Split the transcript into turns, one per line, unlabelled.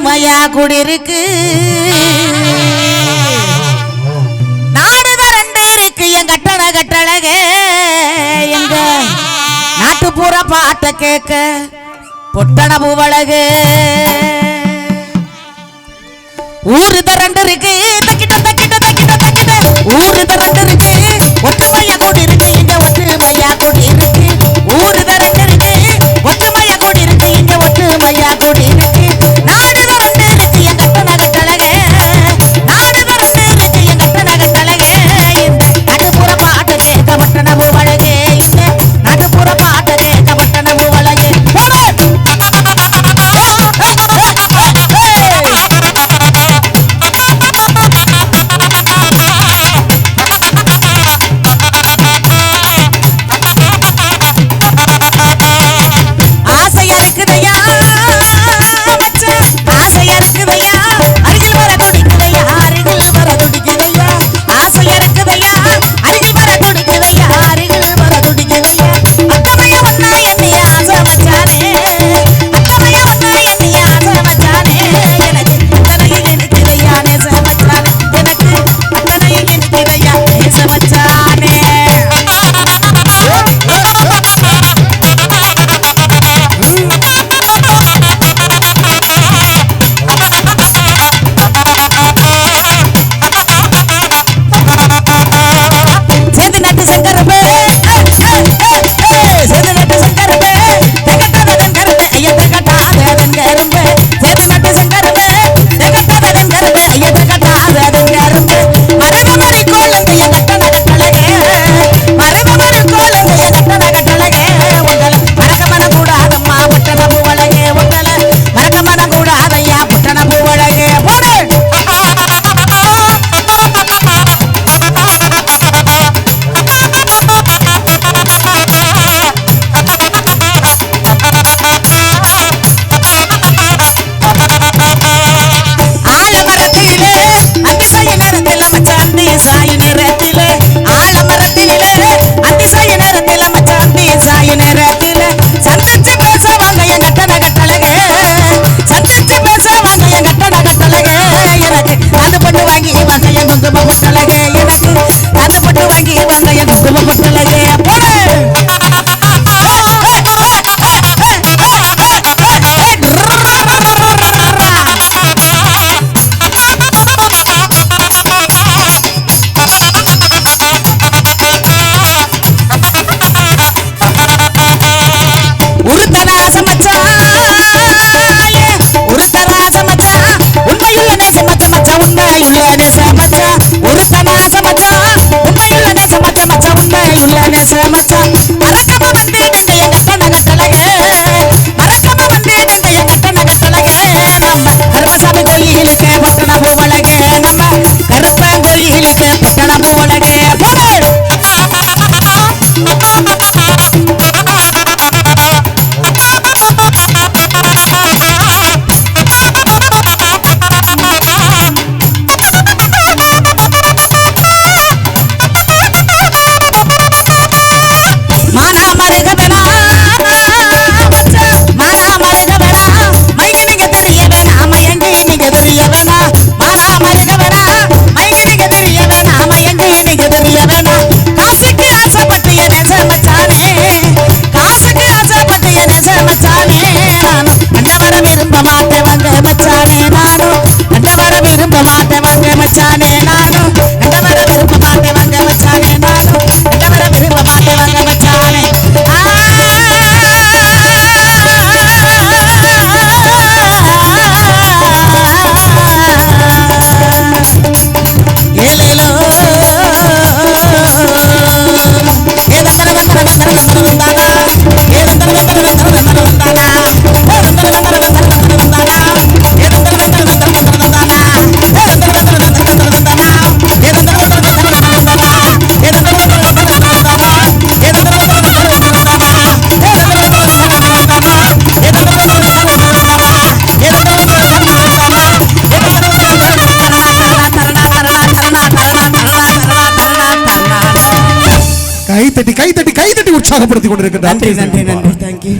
மயா குடிருக்கு. நாடு திரண்டு இருக்கு என் கட்டட கட்டழக. எங்க நாட்டுப்புற பாட்ட கேட்க பொட்டண பூவழகு ஊரு திரண்டு இருக்கு தக்கிட்ட தக்கிட்ட தக்கிட்ட தக்கிட்ட ஊரு திரண்டு வாங்கி வசைய குங்கும பொட்டலகே எனக்கு கதை போட்டு வாங்கி வசைய குங்கும பொட்டலகே
ఉన్న ఐదు సంవత్సరాలు கைத்தட்டி கைத்தட்டி கைத்தட்டி உற்சாகப்படுத்திக்
கொண்டிருக்கின்றார். நன்றி
நன்றி
நன்றி. தேங்க்யூ